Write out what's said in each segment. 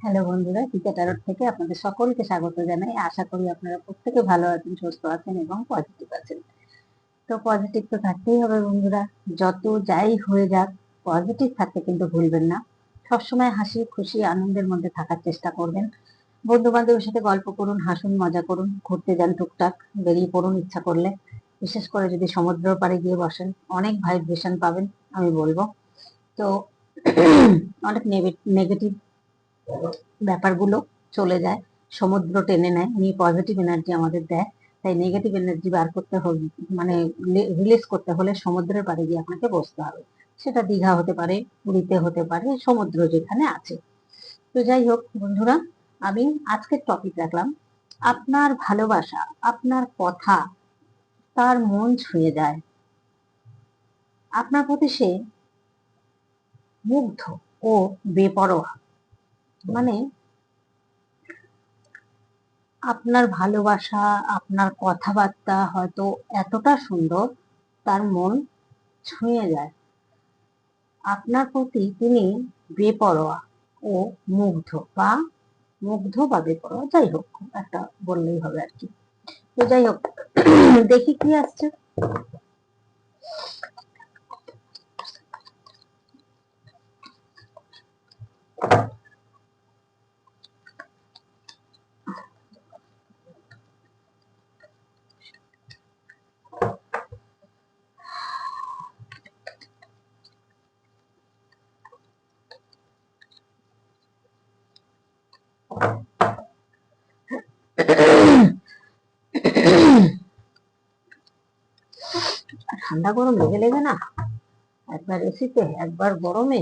Hello বন্ধুরা টিকা টারট থেকে আপনাদের সকলকে স্বাগত জানাই। আশা করি আপনারা প্রত্যেকে ভালো আছেন, সুস্থ আছেন এবং পজিটিভ আছেন। তো পজিটিভ তো থাকতেই হবে বন্ধুরা, যত যাই হয়ে যাক পজিটিভ থাকতে কিন্তু ভুলবেন না। সবসময় হাসি, খুশি, আনন্দের মধ্যে থাকার চেষ্টা করবেন। বন্ধু বান্ধবের সাথে গল্প করুন, হাসুন, মজা করুন, ঘুরতে যান টুকটাক, বেরিয়ে পড়ুন ইচ্ছা করলে। বিশেষ করে যদি সমুদ্র পাড়ে গিয়ে বসেন, অনেক ভাইব্রেশন পাবেন, আমি বলব। তো অনেক নেগেটিভ ব্যাপারগুলো চলে যায়। সমুদ্র টেনে নেয়, উনি পজিটিভ এনার্জি আমাদের দেয়। তাই নেগেটিভ এনার্জি বার করতে হবে মানে রিলিজ করতে হলে সমুদ্রের পাড়ে গিয়ে আপনাকে বসতে হবে। সেটা দীঘা হতে পারে, পুরীতে হতে পারে, সমুদ্র যেখানে আছে। তো যাই হোক বন্ধুরা, আমি আজকের টপিক রাখলাম। আপনার ভালোবাসা, আপনার কথা, তার মন ছুঁয়ে যায়। আপনার প্রতি সে মুগ্ধ ও বেপরোয়া। মানে আপনার ভালোবাসা, আপনার কথাবার্তা হয়তো এতটা সুন্দর, তার মন ছুঁয়ে যায়। আপনার প্রতি তিনি বেপরোয়া ও মুগ্ধ বা মুগ্ধ বা বেপরোয়া, যাই হোক, একটা বললেই হবে আর কি। তো যাই হোক, দেখি কি আসছে। ঠান্ডা গরম লেগে লেগে না? একবার এসিতে, একবার গরমে?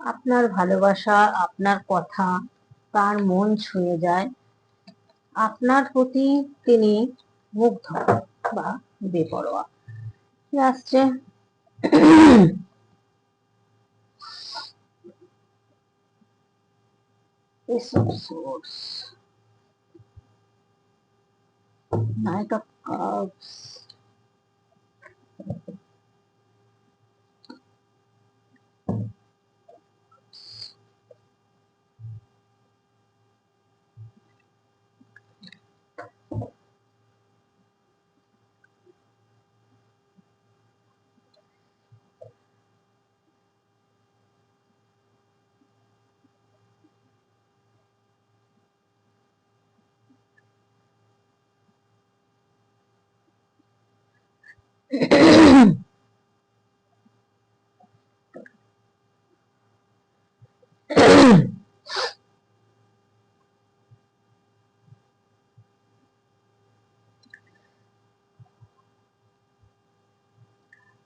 আপনার ভালোবাসা, আপনার কথা, তার মন ছুঁয়ে যায়। আপনার প্রতি তিনি মুগ্ধ বা বেপরোয়া কি আসছে Knight of Cups.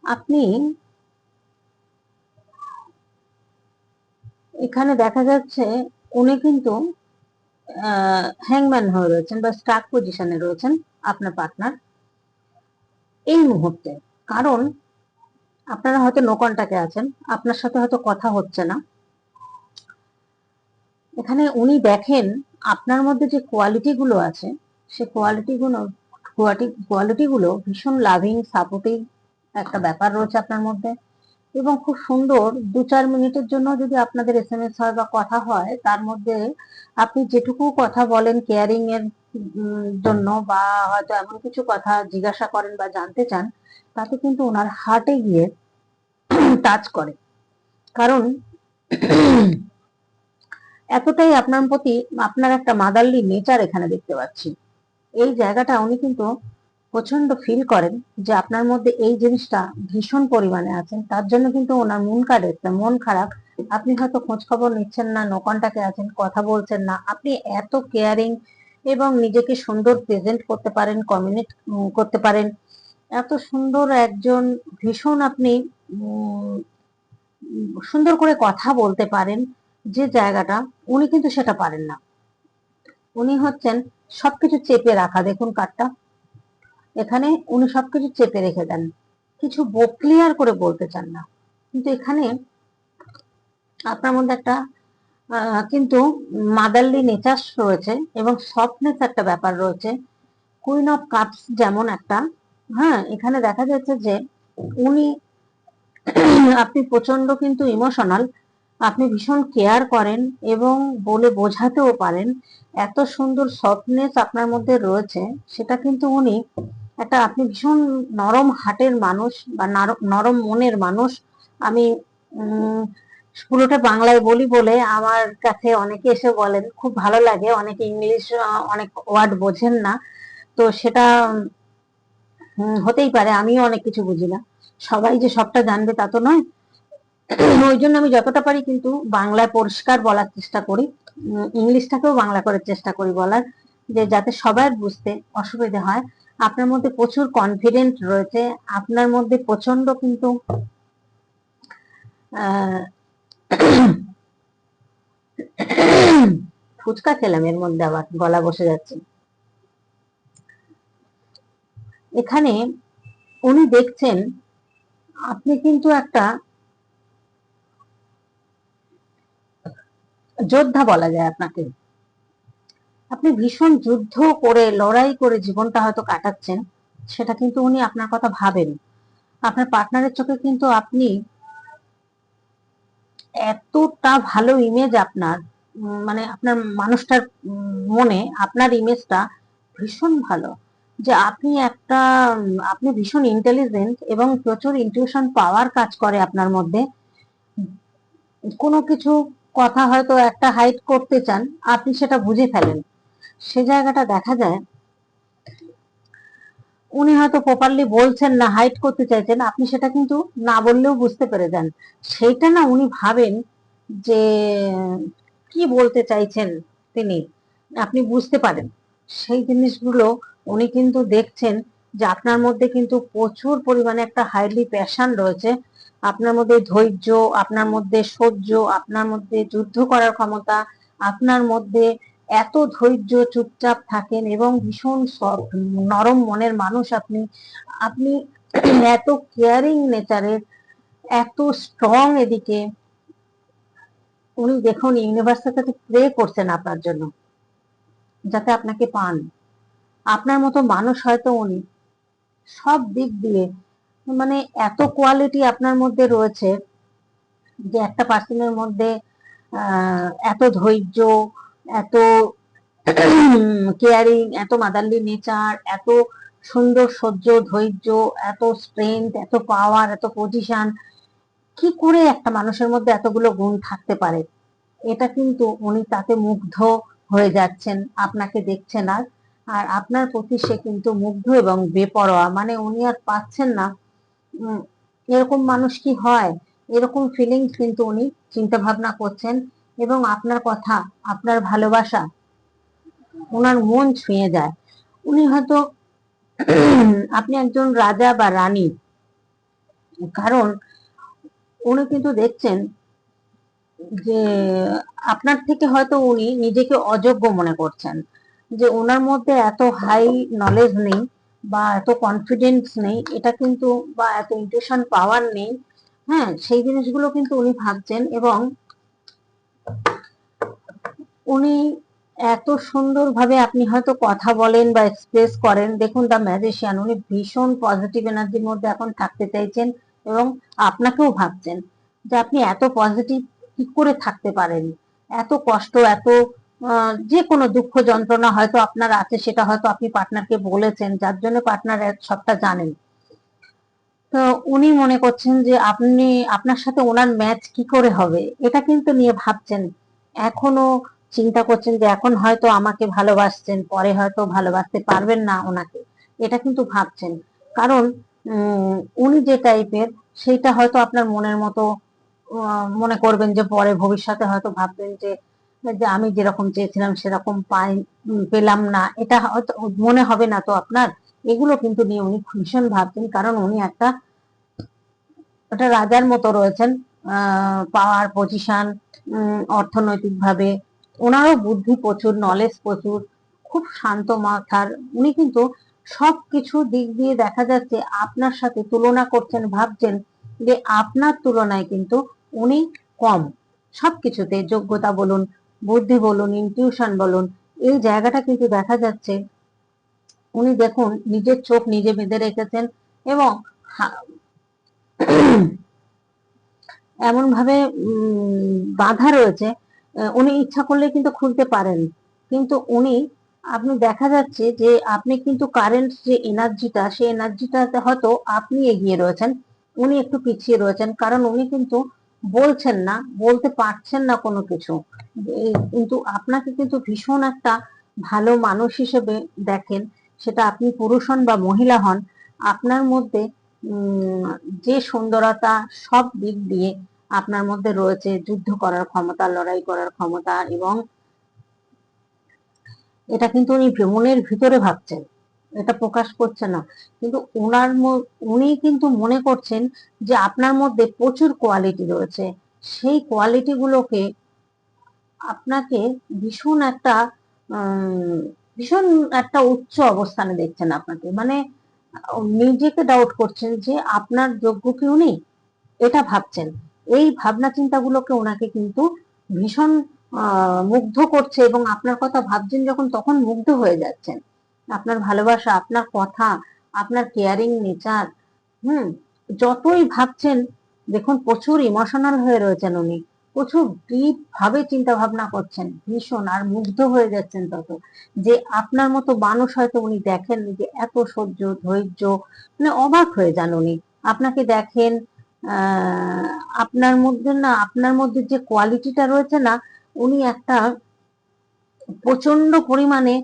আপনি এখানে দেখা যাচ্ছে উনি কিন্তু হ্যাংম্যান হয়ে রয়েছেন বা স্টাক পজিশনে রয়েছেন আপনার পার্টনার এই মুহূর্তে। কারণ আপনারা হয়তো নো আছেন, আপনার সাথে হয়তো কথা হচ্ছে না। এখানে উনি দেখেন আপনার মধ্যে যে কোয়ালিটি গুলো আছে, সে কোয়ালিটি গুলো কোয়ালিটি গুলো ভীষণ লাভিং সাপোর্টিভ একটা ব্যাপার রয়েছে আপনার মধ্যে। এবং খুব সুন্দর দু চার মিনিটের জন্য যদি আপনাদের এস এম এস হয় বা কথা হয়, তার মধ্যে আপনি যেটুকু কথা বলেন কেয়ারিং এর জন্য বা হয়তো এমন কিছু কথা জিজ্ঞাসা করেন বা জানতে চান, তাতে কিন্তু ওনার হার্টে গিয়ে টাচ করে। কারণ এতটাই আপনার প্রতি, আপনার একটা মাদারলি নেচার এখানে দেখতে পাচ্ছি। এই জায়গাটা উনি কিন্তু প্রচণ্ড ফিল করেন যে আপনার মধ্যে এই জিনিসটা ভীষণ পরিমাণে আছেন। তার জন্য কিন্তু ওনার মন কাটে মন খারাপ। আপনি হয়তো খোঁজ খবর নিচ্ছেন না, নোকনটাকে আছেন, কথা বলছেন না। আপনি এত কেয়ারিং এবং নিজেকে সুন্দর প্রেজেন্ট করতে পারেন কমিউনিট করতে পারেন। এত সুন্দর একজন, ভীষণ আপনি সুন্দর করে কথা বলতে পারেন যে জায়গাটা, উনি কিন্তু সেটা পারেন না। উনি হচ্ছেন সবকিছু চেপে রাখা। দেখুন কার্ডটা। এখানে উনি সবকিছু চেপে রেখে দেন। কিছু ক্লিয়ার করে বলতে চান না। কিন্তু এখানে আপনার মধ্যে একটা কিন্তু মাদারলি নেচার রয়েছে এবং সফটনেস একটা ব্যাপার রয়েছে। কুইন অফ কাপস যেমন একটা হ্যাঁ এখানে দেখা যাচ্ছে যে উনি আপনি প্রচণ্ড কিন্তু ইমোশনাল আপনি ভীষণ কেয়ার করেন এবং বলে বোঝাতেও পারেন এত সুন্দর সফটনেস আপনার মধ্যে রয়েছে, সেটা কিন্তু উনি একটা আপনি ভীষণ নরম হার্টের মানুষ বা নার- নরম মনের মানুষ। আমি পুরোটা বাংলায় বলি বলে আমার কাছে অনেকে এসে বলেন, খুব ভালো লাগে। অনেকে ইংলিশ অনেক ওয়ার্ড বোঝেন না। তো সেটা হতেই পারে, আমিও অনেক কিছু বুঝি না। সবাই যে সবটা জানবে তা তো নয়। ওই জন্য আমি যতটা পারি কিন্তু বাংলায় পরিষ্কার বলার চেষ্টা করি। ইংলিশটাকেও বাংলা করার চেষ্টা করি বলার, যে যাতে সবার বুঝতে অসুবিধা হয়। আপনার মধ্যে প্রচুর কনফিডেন্ট রয়েছে। আপনার মধ্যে প্রচণ্ড কিন্তু ফুচকা খেলাম এর মধ্যে আবার, গলা বসে যাচ্ছে। এখানে উনি দেখছেন, আপনি কিন্তু একটা যোদ্ধা বলা যায় আপনাকে। আপনি ভীষণ যুদ্ধ করে, লড়াই করে জীবনটা হয়তো কাটাচ্ছেন, সেটা কিন্তু উনি আপনার কথা ভাবেন। আপনার পার্টনারের চোখে কিন্তু আপনি এতটা ভালো ইমেজ আপনার মানে আপনার মানুষটার মনে, আপনার ইমেজটা ভীষণ ভালো। যে আপনি একটা আপনি ভীষণ ইন্টেলিজেন্ট এবং প্রচুর ইনটিউশন পাওয়ার কাজ করে আপনার মধ্যে। কোনো কিছু কথা হয়তো একটা হাইট করতে চান, আপনি সেটা বুঝে ফেলেন। সে জায়গাটা দেখা যায় উনি হয়তো প্রপারলি বলছেন না হাইট করতে চাইছেন, আপনি সেটা কিন্তু না বললেও বুঝতে পেরে যান। সেইটা না উনি ভাবেন যে কি বলতে চাইছেন তিনি, আপনি বুঝতে পারেন। সেই জিনিসগুলো উনি কিন্তু দেখছেন যে আপনার মধ্যে কিন্তু প্রচুর পরিমাণে একটা হাইলি প্যাশন রয়েছে। আপনার মধ্যে ধৈর্য, আপনার মধ্যে সহ্য, আপনার মধ্যে যুদ্ধ করার ক্ষমতা, আপনার মধ্যে এত ধৈর্য চুপচাপ থাকেন এবং ভীষণ নরম মনের মানুষ আপনি। আপনি এত কেয়ারিং নেচারের এত স্ট্রং এদিকে। উনি দেখুন ইউনিভার্সের কাছে প্রে করছেন আপনার জন্য, যাতে আপনাকে পান। আপনার মতো মানুষ হয়তো উনি। সব দিক দিয়ে মানে এত কোয়ালিটি আপনার মধ্যে রয়েছে যে একটা পার্সনের মধ্যে এত ধৈর্য এত কেয়ারিং এত মাদারলি নেচার, এত সুন্দর সহ্য, ধৈর্য, এত স্ট্রেংথ এত পাওয়ার এত পজিশন কি করে একটা মানুষের মধ্যে এতগুলো গুণ থাকতে পারে? এটা কিন্তু উনি তাতে মুগ্ধ হয়ে যাচ্ছেন, আপনাকে দেখছেন আর। আর আপনার প্রতি সে কিন্তু মুগ্ধ এবং বেপরোয়া মানে উনি আর পাচ্ছেন না। এরকম মানুষ কি হয়? এরকম ফিলিংস কিন্তু উনি চিন্তা ভাবনা করছেন। এবং আপনার কথা, আপনার ভালোবাসা, ওনার মন ছুঁয়ে যায়। উনি হয়তো আপনি একজন রাজা বা রানী, কারণ উনি কিন্তু দেখছেন যে আপনার থেকে হয়তো উনি নিজেকে অযোগ্য মনে করছেন, যে ওনার মধ্যে এত হাই নলেজ নেই বা এত কনফিডেন্স নেই, এটা কিন্তু বা এত ইন্টুইশন পাওয়ার নেই। হ্যাঁ সেই জিনিসগুলো কিন্তু উনি ভাবছেন এবং উনি এত সুন্দরভাবে আপনি হয়তো কথা বলেন বা এক্সপ্রেস করেন। দেখুন দ্য ম্যাজিশিয়ান উনি ভীষণ পজিটিভ এনার্জির মধ্যে এখন থাকতে চাইছেন এবং আপনাকেও ভাবছেন যে আপনি এত পজিটিভ কি করে থাকতে পারেন? এত কষ্ট, এত যে কোনো দুঃখ যন্ত্রণা হয়তো আপনার আছে, সেটা হয়তো আপনি পার্টনারকে বলেছেন, যার জন্য পার্টনার সবটা জানেন। তো উনি মনে করছেন যে আপনি, আপনার সাথে ওনার ম্যাচ কি করে হবে? এটা কিন্তু নিয়ে ভাবছেন। এখনও চিন্তা করছেন যে এখন হয়তো আমাকে ভালোবাসছেন, পরে হয়তো ভালোবাসতে পারবেন না ওনাকে। এটা কিন্তু ভাবছেন। কারণ উনি যে টাইপের সেইটা হয়তো আপনার মনের মতো মনে করবেন যে পরে ভবিষ্যতে হয়তো ভাববেন যে যে আমি যেরকম চেয়েছিলাম সেরকম পাই পেলাম না। এটা হয়তো মনে হবে না তো আপনার? এগুলো কিন্তু নিয়ে উনি ভীষণ ভাবছেন, কারণ উনি একটা একটা রাজার মতো রয়েছেন পাওয়ার পজিশন অর্থনৈতিক ভাবে ওনারও বুদ্ধি প্রচুর নলেজ প্রচুর, খুব শান্ত মাথার। উনি কিন্তু সবকিছু দিক দিয়ে দেখা যাচ্ছে আপনার সাথে তুলনা করছেন, ভাবছেন যে আপনার তুলনায় কিন্তু উনি কম। সবকিছুতে যোগ্যতা বলুন, বুদ্ধি বলুন ইনটিউশন বলুন, এই জায়গাটা কিন্তু দেখা যাচ্ছে উনি দেখুন নিজের চোখ নিজে বেঁধে রেখেছেন এবং এমন ভাবে বাধা রয়েছে উনি ইচ্ছা করলে কিন্তু খুলতে পারেন। কিন্তু উনি, আপনি দেখা যাচ্ছে যে আপনি কিন্তু কারেন্ট যে এনার্জিটা সেই এনার্জিটাতে হয়তো আপনি এগিয়ে রয়েছেন, উনি একটু পিছিয়ে রয়েছেন, কারণ উনি কিন্তু বলছেন না, বলতে পারছেন না কোনো কিছু। কিন্তু আপনাকে কিন্তু ভীষণ একটা ভালো মানুষ হিসেবে দেখেন সেটা আপনি পুরুষ হন বা মহিলা হন, আপনার মধ্যে যে সুন্দরতা সব দিক দিয়ে আপনার মধ্যে রয়েছে, যুদ্ধ করার ক্ষমতা, লড়াই করার ক্ষমতা এবং এটা কিন্তু উনি মনের ভিতরে ভাবছেন, এটা প্রকাশ করছে না। কিন্তু ওনার উনি কিন্তু মনে করছেন যে আপনার মধ্যে প্রচুর কোয়ালিটি রয়েছে, সেই কোয়ালিটি গুলোকে আপনাকে ভীষণ একটা ভীষণ একটা উচ্চ অবস্থানে দেখছেন আপনাকে। মানে নিজেকে ডাউট করছেন যে আপনার যোগ্য কেউ নেই, এটা ভাবছেন। এই ভাবনা চিন্তাগুলোকে ওনাকে কিন্তু ভীষণ মুগ্ধ করছে এবং আপনার কথা ভাবছেন যখন তখন মুগ্ধ হয়ে যাচ্ছেন। আপনার ভালোবাসা, আপনার কথা, আপনার কেয়ারিং নেচার হুম, যতই ভাবছেন, দেখুন প্রচুর ইমোশনাল হয়ে রয়েছেন উনি। প্রচুর ডিপ ভাবে চিন্তা ভাবনা করছেন, ভীষণ আর মুগ্ধ হয়ে যাচ্ছেন তত। যে আপনার মতো মানুষ হয়তো উনি দেখেন যে এত সহ্য, ধৈর্য মানে অবাক হয়ে যান উনি। আপনাকে দেখেন আপনার মধ্যে না, আপনার মধ্যে যে কোয়ালিটিটা রয়েছে না, উনি একটা প্রচণ্ড পরিমাণে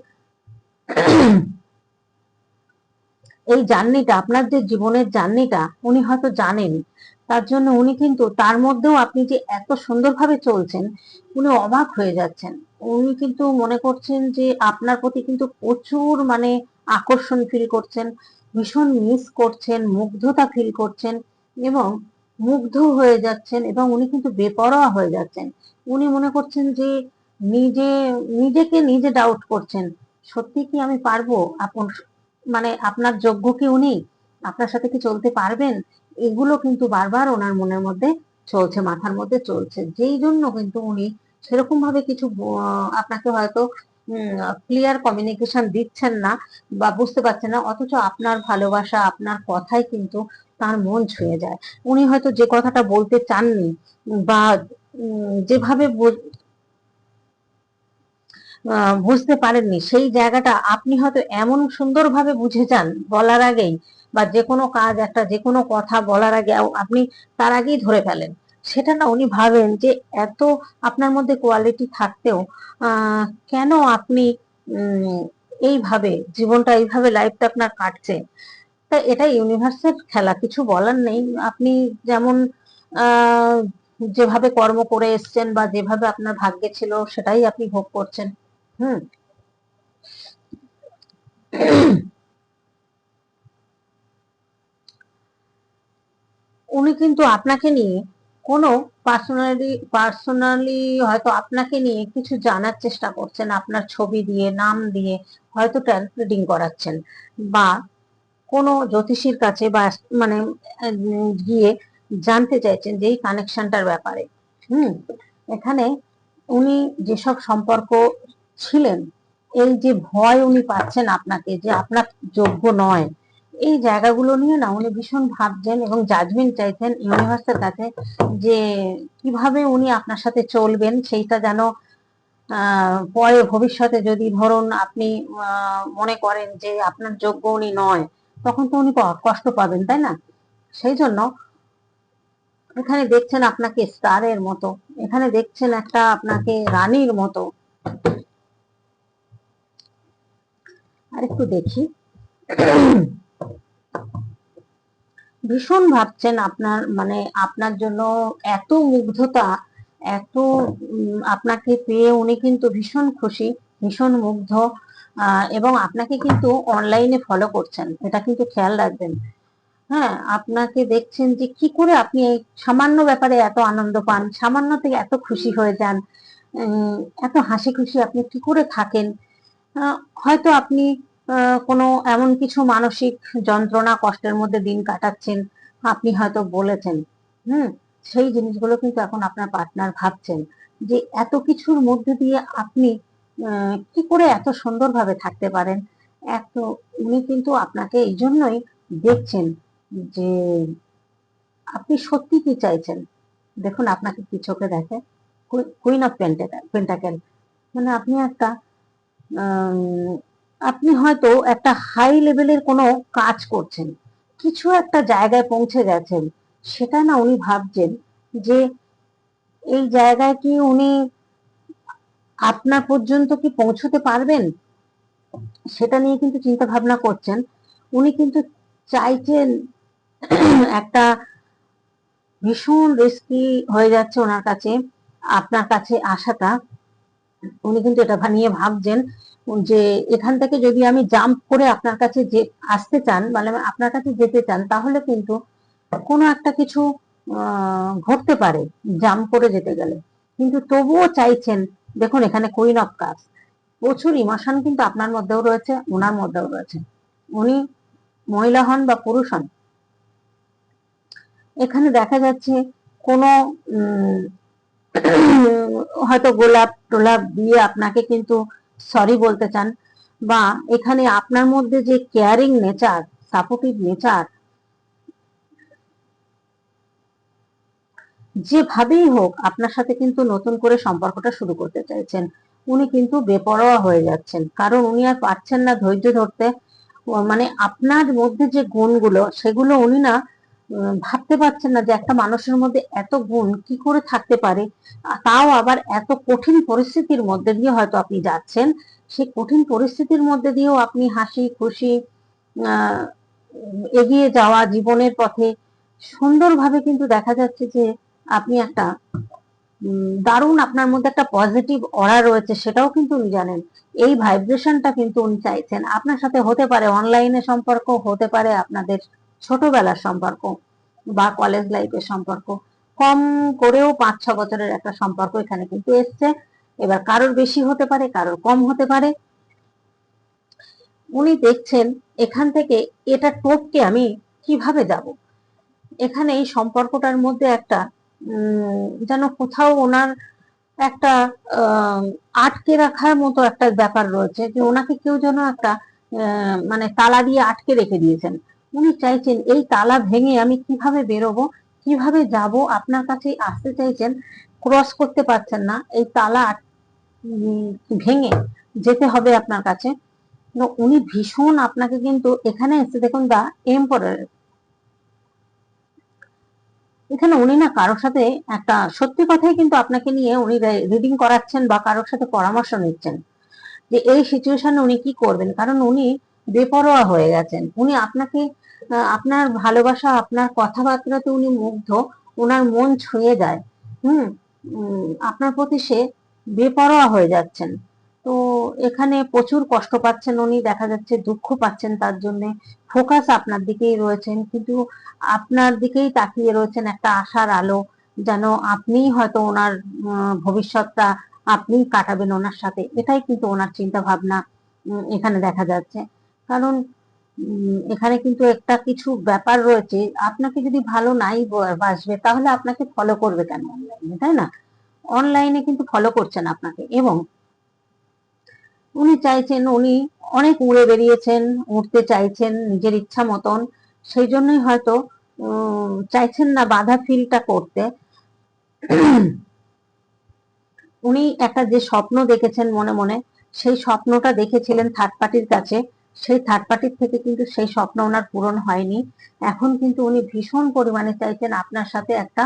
এই জার্নিটা আপনার যে জীবনের জার্নিটা উনি হয়তো জানেন তার জন্য উনি কিন্তু তার মধ্যেও আপনি যে এত সুন্দরভাবে চলছেন, উনি অবাক হয়ে যাচ্ছেন। উনি কিন্তু মনে করছেন যে আপনার প্রতি কিন্তু প্রচুর মানে আকর্ষণ ফিল করছেন, ভীষণ মিস করছেন, মুগ্ধতা ফিল করছেন এবং মুগ্ধ হয়ে যাচ্ছেন এবং উনি কিন্তু বেপরোয়া হয়ে যাচ্ছেন। উনি মনে করছেন যে নিজে, নিজেকে নিজে ডাউট করছেন, সত্যি কি আমি পারব? আপন মানে আপনার যোগ্য কি উনি? আপনার সাথে কি চলতে পারবেন? এগুলো কিন্তু বারবার ওনার মনের মধ্যে চলছে, মাথার মধ্যে চলছে। যেই জন্য কিন্তু উনি সেরকম ভাবে কিছু আপনাকে হয়তো ক্লিয়ার কমিউনিকেশন দিচ্ছেন না বা বুঝতে পারছেন না, অথচ আপনার ভালোবাসা, আপনার কথাই কিন্তু তার মন ছুঁয়ে যায়। উনি হয়তো যে কথাটা বলতে চাননি বা যেভাবে বুঝতে পারেননি, সেই জায়গাটা আপনি হয়তো এমন সুন্দরভাবে বুঝে যান বলার আগেই বা যে কোনো কাজ একটা, যে কোনো কথা বলার আগে আপনি তার আগেই ধরে ফেলেন। সেটা না উনি ভাবেন যে এত আপনার মধ্যে কোয়ালিটি থাকতেও কেন আপনি এইভাবে জীবনটা, এইভাবে লাইফটা আপনার কাটছে তা এটা ইউনিভার্সের খেলা, কিছু বলার নেই। আপনি যেমন যেভাবে কর্ম করে এসছেন বা যেভাবে আপনার ভাগ্যে ছিল, সেটাই আপনি ভোগ করছেন। হুম? উনি কিন্তু আপনাকে নিয়ে কোনো পার্সোনালি পার্সোনালি হয়তো আপনাকে নিয়ে কিছু জানার চেষ্টা করছেন, আপনার ছবি দিয়ে, নাম দিয়ে হয়তো ট্যালেন্ট রিডিং করাচ্ছেন বা কোনো জ্যোতিষীর কাছে বা মানে গিয়ে জানতে চাইছেন যে এই কানেকশনটার ব্যাপারে। হুম, এখানে উনি যেসব সম্পর্ক ছিলেন, এই যে ভয় উনি পাচ্ছেন আপনাকে যে আপনার যোগ্য নয় এই জায়গাগুলো নিয়ে না উনি ভীষণ ভাবছেন এবং জাজমেন্ট চাইছেন ইউনিভার্সের কাছে যে কীভাবে উনি আপনার সাথে চলবেন সেইটা যেন পরে ভবিষ্যতে যদি ধরুন আপনি মনে করেন যে আপনার যোগ্য উনি নয়, তখন তো উনি কষ্ট পাবেন, তাই না? সেই জন্য এখানে দেখছেন আপনাকে স্টারের মতো, এখানে দেখছেন একটা আপনাকে রানীর মতো। আর একটু দেখি। ভীষণ ভাবছেন আপনার মানে আপনার জন্য এত মুগ্ধতা, এত আপনাকে পেয়ে উনি কিন্তু ভীষণ খুশি, ভীষণ মুগ্ধ এবং আপনাকে কিন্তু অনলাইনে ফলো করছেন, এটা কিন্তু খেয়াল রাখবেন। হ্যাঁ আপনাকে দেখছেন যে কি করে আপনি এই সামান্য ব্যাপারে এত আনন্দ পান, সামান্য থেকে এত খুশি হয়ে যান এত হাসি খুশি আপনি কি করে থাকেন? হয়তো আপনি কোনো এমন কিছু মানসিক যন্ত্রণা কষ্টের মধ্যে দিন কাটাচ্ছেন, আপনি হয়তো বলেছেন। হুম, সেই জিনিসগুলো কিন্তু এখন আপনার পার্টনার ভাবছেন যে এত কিছুর মধ্যে দিয়ে আপনি কি করে এত সুন্দরভাবে থাকতে পারেন? এত উনি কিন্তু আপনাকে এই জন্যই দেখছেন যে আপনি সত্যি কি চাইছেন? দেখুন, আপনাকে কি চোখে দেখে? কুইন অফ পেন্টাকেল মানে আপনি একটা আপনি হয়তো একটা হাই লেভেলের কোনো কাজ করছেন, কিছু একটা জায়গায় পৌঁছে গেছেন, সেটা না উনি ভাবছেন যে এই জায়গায় কি উনি আপনার পর্যন্ত কি পৌঁছতে পারবেন? সেটা নিয়ে কিন্তু চিন্তা ভাবনা করছেন। উনি কিন্তু চাইছেন একটা ভীষণ রিস্কি হয়ে যাচ্ছে ওনার কাছে, আপনার কাছে আসাটা। উনি কিন্তু এটা নিয়ে ভাবছেন যে এখান থেকে যদি আমি জাম্প করে আপনার কাছে যে আসতে চান মানে আপনার কাছে যেতে চান, তাহলে কিন্তু কোনো একটা কিছু ঘটতে পারে জাম্প করে যেতে গেলে। কিন্তু তবুও চাইছেন, দেখুন এখানে কুইন অফ কাপ প্রচুর ইমোশন কিন্তু আপনার মধ্যেও রয়েছে, ওনার মধ্যেও রয়েছে। উনি মহিলা হন বা পুরুষ হন। এখানে দেখা যাচ্ছে কোনো হয়তো গোলাপ টোলাপ দিয়ে আপনাকে কিন্তু সরি বলতে চান, বা এখানে আপনার মধ্যে যে কেয়ারিং নেচার সাপোর্টিভ নেচার যেভাবেই হোক আপনার সাথে কিন্তু নতুন করে সম্পর্কটা শুরু করতে চাইছেন। উনি কিন্তু বেপরোয়া হয়ে যাচ্ছেন। কারণ উনি আর পারছেন না ধৈর্য ধরতে। মানে আপনার মধ্যে যে গুণগুলো, সেগুলো উনি না ভাবতে পারছেন না যে একটা মানুষের মধ্যে এত গুণ কি করে থাকতে পারে? তাও আবার এত কঠিন পরিস্থিতির মধ্যে দিয়ে হয়তো আপনি যাচ্ছেন। সেই কঠিন পরিস্থিতির মধ্যে দিয়েও আপনি হাসি, খুশি এগিয়ে যাওয়া জীবনের পথে সুন্দরভাবে কিন্তু দেখা যাচ্ছে যে আপনি একটা দারুণ আপনার মধ্যে একটা পজিটিভ অরা রয়েছে সেটাও কিন্তু উনি জানেন। এই ভাইব্রেশনটা কিন্তু উনি চাইছেন। আপনার সাথে হতে পারে অনলাইনে সম্পর্ক হতে পারে আপনাদের। ছোটবেলার সম্পর্ক বা কলেজ লাইফের সম্পর্ক। কম করেও পাঁচ, ছ বছরের একটা সম্পর্ক এখানে কিন্তু এসছে। এবার কারোর বেশি হতে পারে, কারোর কম হতে পারে। উনি দেখছেন এখান থেকে এটা টপকে আমি কীভাবে যাব? এখানে এই সম্পর্কটার মধ্যে একটা যেন কোথাও ওনার একটা আটকে রাখার মতো একটা ব্যাপার রয়েছে যে ওনাকে কেউ যেন একটা মানে তালা দিয়ে আটকে রেখে দিয়েছেন। উনি চাইছেন এই তালা ভেঙে আমি কীভাবে বেরোবো? কীভাবে যাব? আপনার কাছে আসতে চাইছেন ক্রস করতে পারছেন না, এই তালা ভেঙে যেতে হবে আপনার কাছে। উনি ভীষণ আপনাকে কিন্তু এখানে এসে দেখুন দা এম্পোরার এখানে উনি না কারোর সাথে একটা সত্যি কথাই কিন্তু আপনাকে নিয়ে উনি রিডিং করাচ্ছেন বা কারোর সাথে পরামর্শ নিচ্ছেন যে এই সিচুয়েশনে উনি কি করবেন? কারণ উনি বেপরোয়া হয়ে গেছেন। উনি আপনাকে আপনার ভালোবাসা, আপনার কথাবার্তাতে উনি মুগ্ধ ওনার মন ছুঁয়ে যায়। হুম আপনার প্রতি সে বেপরোয়া হয়ে যাচ্ছেন। তো এখানে প্রচুর কষ্ট পাচ্ছেন উনি, দেখা যাচ্ছে দুঃখ পাচ্ছেন তার জন্য। ফোকাস আপনার দিকেই রয়েছেন, কিন্তু আপনার দিকেই তাকিয়ে রয়েছেন একটা আশার আলো, যেন আপনিই হয়তো ওনার ভবিষ্যৎটা আপনিই কাটাবেন ওনার সাথে। এটাই কিন্তু ওনার চিন্তা ভাবনা এখানে দেখা যাচ্ছে। কারণ এখানে কিন্তু একটা কিছু ব্যাপার রয়েছে। আপনাকে যদি ভালো নাই বাসবে, তাহলে আপনাকে ফলো করবে কেন অনলাইনে তাই না? অনলাইনে কিন্তু ফলো করছেন আপনাকে। এবং উনি চাইছেন, উনি অনেক উড়ে বেরিয়েছেন উঠতে চাইছেন নিজের ইচ্ছা মতন। সেই জন্যই হয়তো চাইছেন না বাধা ফিলটা করতে। উনি একটা যে স্বপ্ন দেখেছেন মনে মনে, সেই স্বপ্নটা দেখেছিলেন থার্ড পার্টির কাছে। সেই থার্ড পার্টির থেকে কিন্তু সেই স্বপ্ন ওনার পূরণ হয়নি। এখন কিন্তু উনি ভীষণ পরিমাণে চাইছেন আপনার সাথে একটা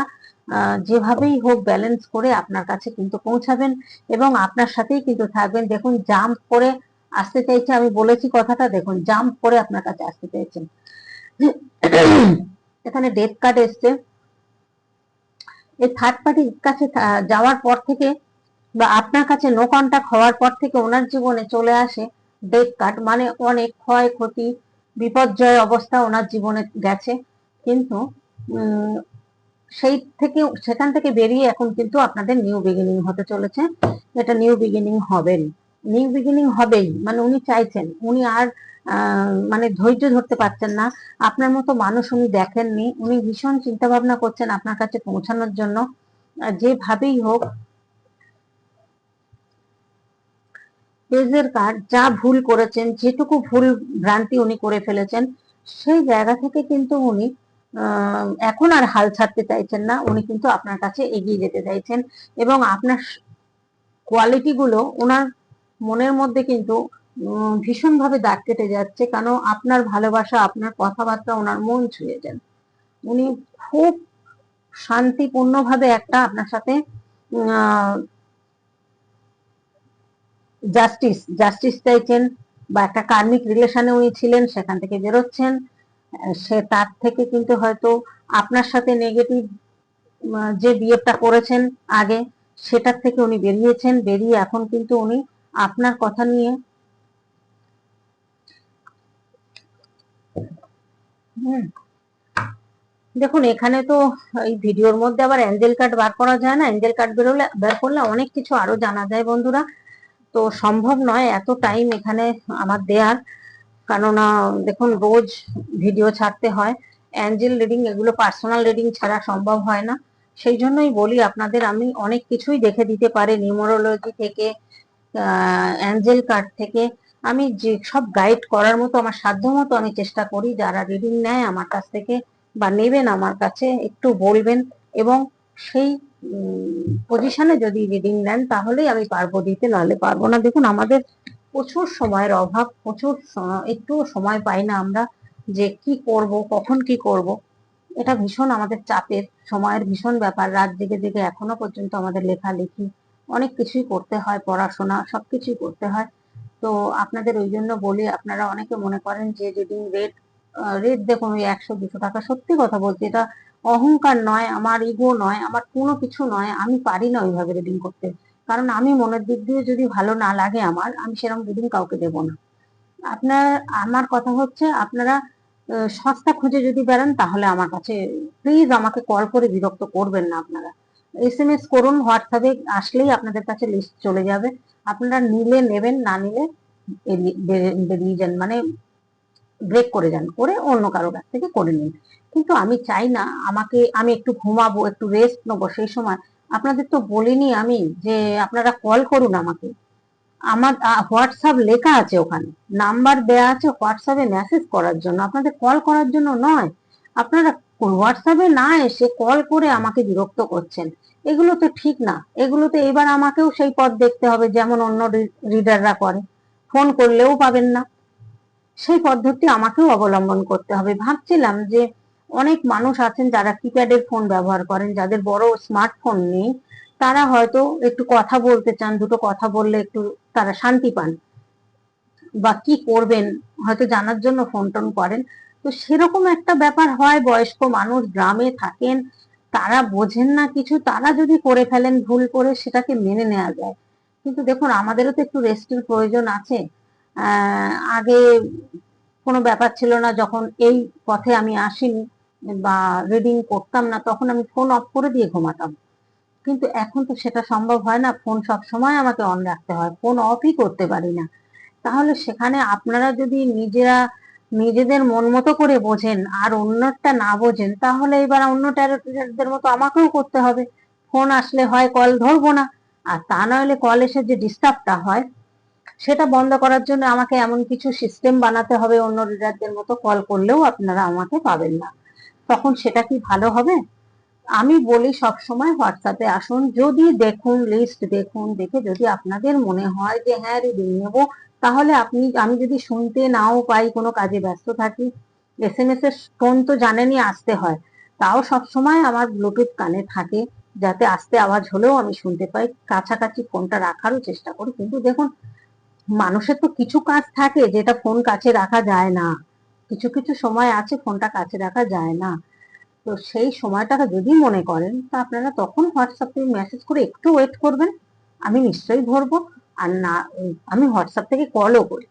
যেভাবেই হোক ব্যালেন্স করে আপনার কাছে কিন্তু পৌঁছাবেন এবং আপনার সাথেই কিন্তু থাকবেন। দেখুন জাম্প করে আসতে চাইছে, আমি বলেছি কথাটা, দেখুন জাম্প করে আপনার কাছে আসতে চাইছেন। এখানে ডেথ কার্ড এসছে। এই থার্ড পার্টির কাছে যাওয়ার পর থেকে বা আপনার কাছে নো কন্টাক্ট হওয়ার পর থেকে ওনার জীবনে চলে আসে। ডেথ কার্ড মানে অনেক ক্ষয়ক্ষতি বিপর্যয় অবস্থা ওনার জীবনে গেছে। কিন্তু সেই থেকে, সেখান থেকে বেরিয়ে এখন কিন্তু আপনাদের নিউ বিগিনিং হতে চলেছে। এটা নিউ বিগিনিং হবেন নিউ বিগিনিং হবেই মানে উনি চাইছেন। উনি আর মানে ধৈর্য ধরতে পারছেন না। আপনার মতো মানুষ উনি দেখেননি। উনি ভীষণ চিন্তা ভাবনা করছেন আপনার কাছে পৌঁছানোর জন্য। যেভাবেই হোক পেজের কার্ড যা ভুল করেছেন, যেটুকু ভুল ভ্রান্তি উনি করে ফেলেছেন, সেই জায়গা থেকে কিন্তু উনি এখন আর হাল ছাড়তে চাইছেন না। উনি কিন্তু আপনার কাছে এগিয়ে যেতে চাইছেন এবং আপনার কোয়ালিটি গুলো ওনার মনের মধ্যে কিন্তু ভীষণভাবে দাগ কেটে যাচ্ছে কেন আপনার ভালোবাসা, আপনার কথাবার্তা ওনার মন ছুঁয়ে যান। উনি খুব শান্তিপূর্ণভাবে একটা আপনার সাথে জাস্টিস জাস্টিস চাইছেন বা একটা কার্মিক রিলেশনে উনি ছিলেন, সেখান থেকে বেরোচ্ছেন। সে তার থেকে কিন্তু হয়তো আপনার সাথে নেগেটিভ যে বিহেভটা করেছেন আগে, সেটার থেকে উনি বেরিয়েছেন। বেরিয়ে এখন কিন্তু উনি আপনার কথা নিয়ে দেখুন, এখানে তো এই ভিডিওর মধ্যে আবার অ্যাঞ্জেল কার্ড বার করা যায় না। অ্যাঞ্জেল কার্ড বেরোলে, বের করলে অনেক কিছু আরও জানা যায় বন্ধুরা। তো সম্ভব নয়, এত টাইম এখানে আমার দেয়ার। কেননা, দেখুন, রোজ ভিডিও ছাড়তে হয়। অ্যাঞ্জেল রিডিং এগুলো পার্সোনাল রিডিং ছাড়া সম্ভব হয় না। সেই জন্যই বলি আপনাদের, আমি অনেক কিছুই দেখে দিতে পারি নিউমোরোলজি থেকে অ্যাঞ্জেল কার্ড থেকে। আমি যে সব গাইড করার মতো, আমার সাধ্য মতো আমি চেষ্টা করি, যারা রিডিং নেয় আমার কাছ থেকে বা নেবেন আমার কাছে, একটু বলবেন। এবং সেই পজিশনে যদি রিডিং নেন, তাহলেই আমি পারব দিতে, নাহলে পারব না। দেখুন, আমাদের প্রচুর সময়ের অভাব, প্রচুর একটু সময় পাই না আমরা যে কি করব, কখন কি করব। এটা ভীষণ আমাদের চাপের, সময়ের ভীষণ ব্যাপার। রাত জেগে জেগে এখনও পর্যন্ত আমাদের লেখালেখি, অনেক কিছুই করতে হয়, পড়াশোনা, সবকিছুই করতে হয়। তো আপনাদের ওই জন্য বলি, আপনারা অনেকে মনে করেন যে রিডিং রেট রেট দেখুন, ওই একশো, দুশো টাকা। সত্যি কথা বলছি এটা অহংকার নয়, আমার ইগো নয়, আমার কোনো কিছু নয়, আমি পারি না ওইভাবে রিডিং করতে। কারণ আমি মনের দিক দিয়ে যদি ভালো না লাগে আমার, আমি সেরকম রিডিং কাউকে দেব না। আপনার, আমার কথা হচ্ছে আপনারা সস্তা খুঁজে যদি বেড়ান তাহলে আমার কাছে প্লিজ আমাকে কল করে বিরক্ত করবেন না আপনারা। এস এম এস করুন হোয়াটসঅ্যাপে আসলেই আপনাদের কাছে লিস্ট চলে যাবে। আপনারা নিলে নেবেন, না নিলে বেরিয়ে যান মানে ব্রেক করে যান, করে অন্য কারও কাছ থেকে করে নিন। কিন্তু আমি চাই না আমাকে, আমি একটু ঘুমাবো, একটু রেস্ট নেব। সেই সময় আপনাদের তো বলিনি আমি যে আপনারা কল করুন আমাকে। আমার হোয়াটসঅ্যাপ লেখা আছে ওখানে। নাম্বার দেয়া আছে হোয়াটসঅ্যাপে মেসেজ করার জন্য। আপনাদের কল করার জন্য নয়। আপনারা হোয়াটসঅ্যাপে না এসে কল করে আমাকে বিরক্ত করছেন। এগুলো তো ঠিক না। এগুলো তো এবার আমাকেও সেই পথ দেখতে হবে যেমন অন্য রিডাররা করে। ফোন করলেও পাবেন না। সেই পদ্ধতি আমাকেও অবলম্বন করতে হবে। ভাবছিলাম যে অনেক মানুষ আছেন যারা কিপ্যাডের ফোন ব্যবহার করেন, যাদের বড় স্মার্টফোন নেই, তারা হয়তো একটু কথা বলতে চান, দুটো কথা বললে একটু তারা শান্তি পান। বা কি করবেন, হয়তো জানার জন্য ফোন টোন করেন। তো সেরকম একটা ব্যাপার হয়, বয়স্ক মানুষ গ্রামে থাকেন, তারা বোঝেন না কিছু, তারা যদি করে ফেলেন ভুল করে, সেটাকে মেনে নেওয়া যায়। কিন্তু দেখুন, আমাদেরও তো একটু রেস্টের প্রয়োজন আছে। আগে কোনো ব্যাপার ছিল না, যখন এই পথে আমি আসিনি বা রিডিং করতাম না, তখন আমি ফোন অফ করে দিয়ে ঘুমাতাম। কিন্তু এখন তো সেটা সম্ভব হয় না ফোন সব সময় আমাকে অন রাখতে হয় ফোন অফই করতে পারি না। তাহলে সেখানে আপনারা যদি নিজেরা, নিজেদের মন মতো করে বোঝেন আর অন্যটা না বোঝেন, তাহলে এবার অন্য ট্যারোটিস্টদের মতো আমাকেও করতে হবে। ফোন আসলে হয় কল ধরবো না। আর তা নইলে কল এসে যে ডিস্টার্বটা হয়, সেটা বন্ধ করার জন্য আমাকে এমন কিছু সিস্টেম বানাতে হবে, অন্য রিডারদের মতো কল করলেও আপনারা আমাকে পাবেন না। তখন সেটা কি ভালো হবে? আমি বলি সব সময় হোয়াটসঅ্যাপে আসুন, যদি দেখুন লিস্ট দেখুন, দেখে যদি আপনাদের মনে হয় যে হ্যাঁ রিডিং নেব, তাহলে আপনি, আমি যদি শুনতে নাও পাই, কোনো কাজে ব্যস্ত থাকি এস এম এস এর ফোন তো জানেনই আসতে হয়, তাও সব সময় আমার ব্লুটুথ কানে থাকে, যাতে আস্তে আওয়াজ হলেও আমি শুনতে পাই, কাছাকাছি ফোনটা রাখারও চেষ্টা করি, কিন্তু দেখুন, মানুষের তো কিছু কাজ থাকে, যেটা ফোন কাছে রাখা যায় না। কিছু কিছু সময় আছে, ফোনটা কাছে রাখা যায় না। তো সেই সময়টাকে যদি মনে করেন, তা আপনারা তখন হোয়াটসঅ্যাপে মেসেজ করে একটু ওয়েট করবেন। আমি নিশ্চয়ই ধরবো। আর না, আমি হোয়াটসঅ্যাপ থেকে কলও করি।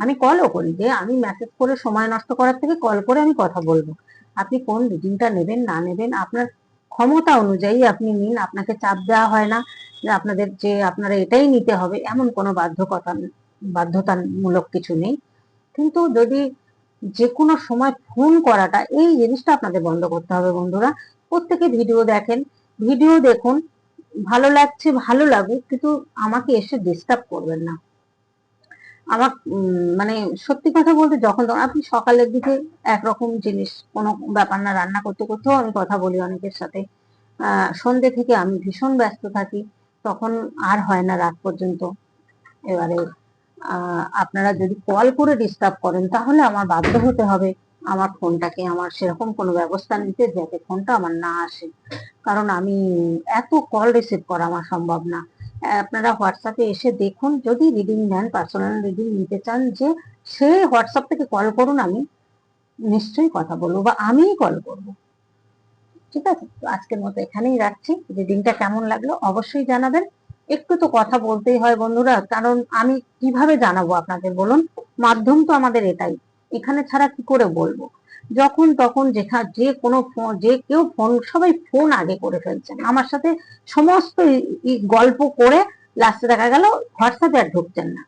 আমি কলও করি যে, আমি মেসেজ করে সময় নষ্ট করার থেকে কল করে আমি কথা বলব। আপনি কোন রিডিংটা নেবেন, না নেবেন, আপনার ক্ষমতা অনুযায়ী আপনি নিন। আপনাকে চাপ দেওয়া হয় না যে আপনাদের যে, আপনারা এটাই নিতে হবে। এমন কোনো বাধ্যকতা, বাধ্যতামূলক কিছু নেই। কিন্তু যদি যে কোনো সময় ফোন করাটা এই জিনিসটা আপনাদের বন্ধ করতে হবে বন্ধুরা। প্রত্যেকে ভিডিও দেখেন। ভিডিও দেখুন, ভালো লাগছে, ভালো লাগুক, কিন্তু আমাকে এসে ডিস্টার্ব করবেন না। আমার মানে সত্যি কথা বলতে যখন তখন আপনি সকালের দিকে একরকম জিনিস, কোনো ব্যাপার না, রান্না করতে করতেও আমি কথা বলি অনেকের সাথে। সন্ধ্যে থেকে আমি ভীষণ ব্যস্ত থাকি, তখন আর হয় না রাত পর্যন্ত। এবারে আপনারা যদি কল করে ডিস্টার্ব করেন, তাহলে আমার বাধ্য হতে হবে আমার ফোনটাকে, আমার সেরকম কোনো ব্যবস্থা নিতে যাতে ফোনটা আমার না আসে। কারণ আমি এত কল রিসিভ করা আমার সম্ভব না। আপনারা হোয়াটসঅ্যাপে এসে দেখুন, যদি রিডিং নেন পার্সোনাল রিডিং নিতে চান, যে সে হোয়াটসঅ্যাপ থেকে কল করুন, আমি নিশ্চয়ই কথা বলব বা আমিই কল করব। ঠিক আছে? আজকের মতো এখানেই রাখছি। রিডিংটা কেমন লাগল অবশ্যই জানাবেন। একটু তো কথা বলতেই হয় বন্ধুরা, কারণ আমি কীভাবে জানাব আপনাদের বলুন? মাধ্যম তো আমাদের এটাই, এখানে ছাড়া কি করে বলব? যখন তখন যেখা যে কোনো ফোন, যে কেউ ফোন, সবাই ফোন আগে করে ফেলছেন। আমার সাথে সমস্ত গল্প করে লাস্টে দেখা গেল হোয়াটসঅ্যাপে আর ঢুকছেন না,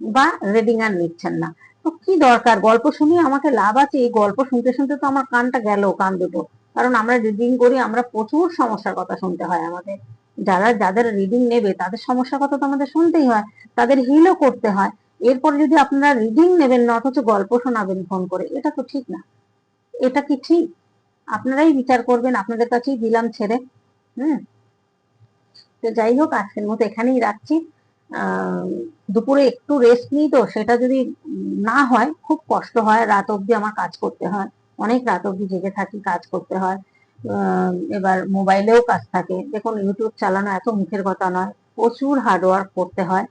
বা রেডিং আর নিচ্ছেন না। তো কি দরকার? গল্প শুনিয়ে আমাকে লাভ আছে? এই গল্প শুনতে শুনতে তো আমার কানটা গেল, কান দুটো। কারণ আমরা রিডিং করি, আমরা প্রচুর সমস্যার কথা শুনতে হয় আমাদের। যারা, যাদের রিডিং নেবে, তাদের সমস্যার কথা তো আমাদের শুনতেই হয়, তাদের হিলও করতে হয়। এরপর যদি আপনারা রিডিং নেবেন না, অথচ গল্প শোনাবেন ফোন করে, এটা তো ঠিক না। এটা কি ঠিক? আপনারাই বিচার করবেন, আপনাদের কাছেই দিলাম ছেড়ে। হুম। তো যাই হোক, আজকের মতো এখানেই রাখছি। দুপুরে একটু রেস্ট নিই তো, সেটা যদি না হয়, খুব কষ্ট হয়, রাত অবধি আমার কাজ করতে হয়। অনেক রাত অবধি জেগে থাকি, কাজ করতে হয়। এবার মোবাইলেও কাজ থাকে। দেখুন ইউটিউব চালানো এত মুখের কথা নয়, প্রচুর হার্ডওয়ার্ক করতে হয়।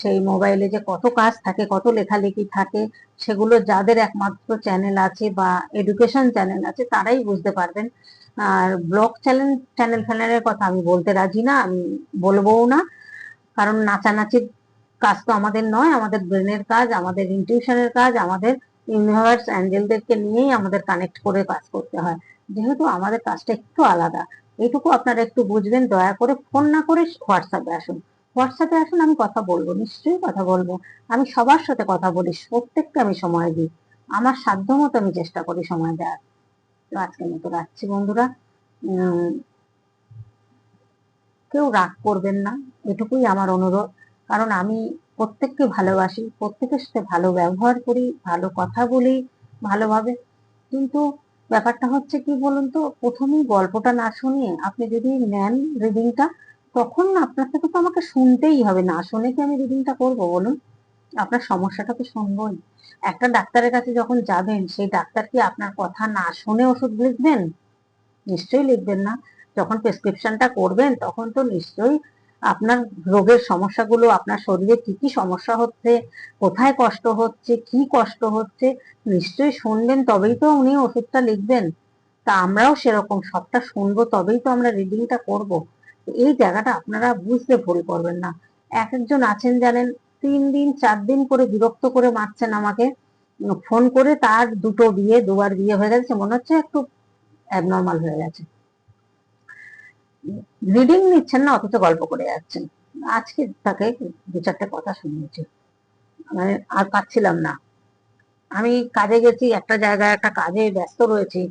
সেই মোবাইলে যে কত কাজ থাকে, কত লেখালেখি থাকে, সেগুলো যাদের একমাত্র চ্যানেল আছে বা এডুকেশন চ্যানেল আছে, তারাই বুঝতে পারবেন। আর ব্লগ চ্যানেল চ্যানেল ফ্যানেলের কথা আমি বলতে রাজি না, আমি বলবোও না। কারণ নাচানাচির কাজ তো আমাদের নয়, আমাদের ব্রেনের কাজ, আমাদের ইনটিউশনের কাজ, আমাদের ইউনিভার্স অ্যাঞ্জেলদেরকে নিয়েই আমাদের কানেক্ট করে কাজ করতে হয়। যেহেতু আমাদের কাজটা একটু আলাদা, এটুকু আপনারা একটু বুঝবেন, দয়া করে ফোন না করে হোয়াটসঅ্যাপে আসুন। হোয়াটসঅ্যাপে আসুন, আমি কথা বলব, নিশ্চয়ই কথা বলব। আমি সবার সাথে কথা বলি, প্রত্যেককে আমি সময় দিই। আমার সাধ্য মতো আমি চেষ্টা করি সময় দেওয়ার। তো আজকের মতো রাখছি বন্ধুরা। কেউ রাগ করবেন না, এটুকুই আমার অনুরোধ। কারণ আমি প্রত্যেককে ভালোবাসি, প্রত্যেকের সাথে ভালো ব্যবহার করি, ভালো কথা বলি, ভালোভাবে। কিন্তু ব্যাপারটা হচ্ছে কি বলুন তো, প্রথমেই গল্পটা না শুনিয়ে আপনি যদি নেন রিডিংটা তখন আপনার থেকে তো আমাকে শুনতেই হবে না। শুনে কি আমি রিডিংটা করব বলুন? আপনার সমস্যাটা তো শুনবই। একটা ডাক্তারের কাছে যখন যাবেন, সেই ডাক্তার কি আপনার কথা না শুনে ওষুধ লিখবেন? নিশ্চয়ই লিখবেন না। যখন প্রেসক্রিপশনটা করবেন, তখন তো নিশ্চয়ই আপনার রোগের সমস্যাগুলো, আপনার শরীরে কি কি সমস্যা হচ্ছে, কোথায় কষ্ট হচ্ছে, কি কষ্ট হচ্ছে, নিশ্চয়ই শুনবেন, তবেই তো উনি ওষুধটা লিখবেন। তা আমরাও সেরকম, সবটা শুনব, তবেই তো আমরা রিডিংটা করব। এই জায়গাটা আপনারা বুঝতে ভুল করবেন না। এক একজন আছেন জানেন, তিন দিন, চার দিন করে বিরক্ত করে মারছেন আমাকে। ফোন করে তার দুটো বিয়ে, দুবার বিয়ে হয়ে গেছে, মনে হচ্ছে একটু অ্যাবনর্মাল হয়ে গেছে। রিডিং নিচ্ছেন না, অথচ গল্প করে যাচ্ছেন। আজকে তাকে দু চারটে কথা শুনিয়েছি। মানে আর পাচ্ছিলাম না। আমি কাজে গেছি, একটা জায়গায় একটা কাজে ব্যস্ত রয়েছি।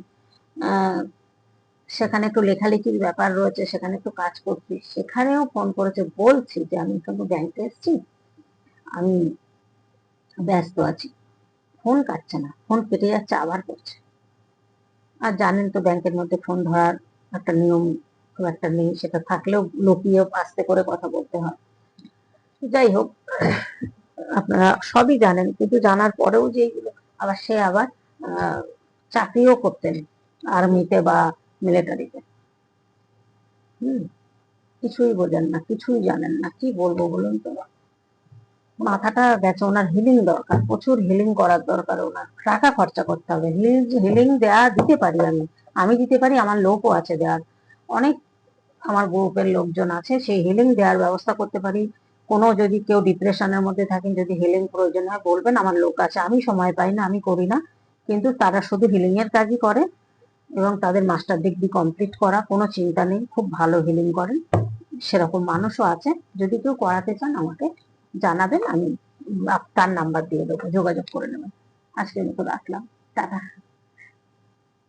সেখানে একটু লেখালেখির ব্যাপার রয়েছে, সেখানে একটু কাজ করছি। সেখানেও ফোন করেছে, বলছি যে আমি কিন্তু ব্যাংকে এসেছি, আমি ব্যস্ত আছি। ফোন কাটছে না, ফোন কেটে যাচ্ছে, আবার করছে। আর জানেন তো ব্যাংকের মধ্যে ফোন ধরার একটা নিয়ম খুব একটা নেই, সেটা থাকলেও লুকিয়ে আস্তে করে কথা বলতে হয়। যাই হোক, আপনারা সবই জানেন, কিন্তু জানার পরেও যে আবার সে আবার চাকরিও করতেন আর্মিতে বা মিলিটারিতে। হুম, কিছুই বোঝেন না, কিছুই জানেন না, কি বলব বলুন তো? মাথাটা গেছে ওনার হিলিং দরকার, প্রচুর হিলিং করার দরকার ওনার। টাকা খরচা করতে হবে হিলিং দেয়া দিতে পারি আমি আমি দিতে পারি, আমার লোকও আছে দেওয়ার অনেক আমার গ্রুপের লোকজন আছে, সেই হিলিং দেওয়ার ব্যবস্থা করতে পারি। কোনো যদি কেউ ডিপ্রেশনের মধ্যে থাকেন, যদি হিলিং প্রয়োজন হয়, বলবেন, আমার লোক আছে, আমি সময় পাই না, আমি করি না। কিন্তু তারা শুধু হিলিং এর কাজই করে এবং তাদের মাস্টার ডিগ্রি কমপ্লিট করা, কোনো চিন্তা নেই, খুব ভালো হিলিং করেন। সেরকম মানুষও আছে, যদি কেউ করাতে চান আমাকে জানাবেন, আমি তার নাম্বার দিয়ে দেবো, যোগাযোগ করে নেবেন। আজকের মতো রাখলাম, টাটা।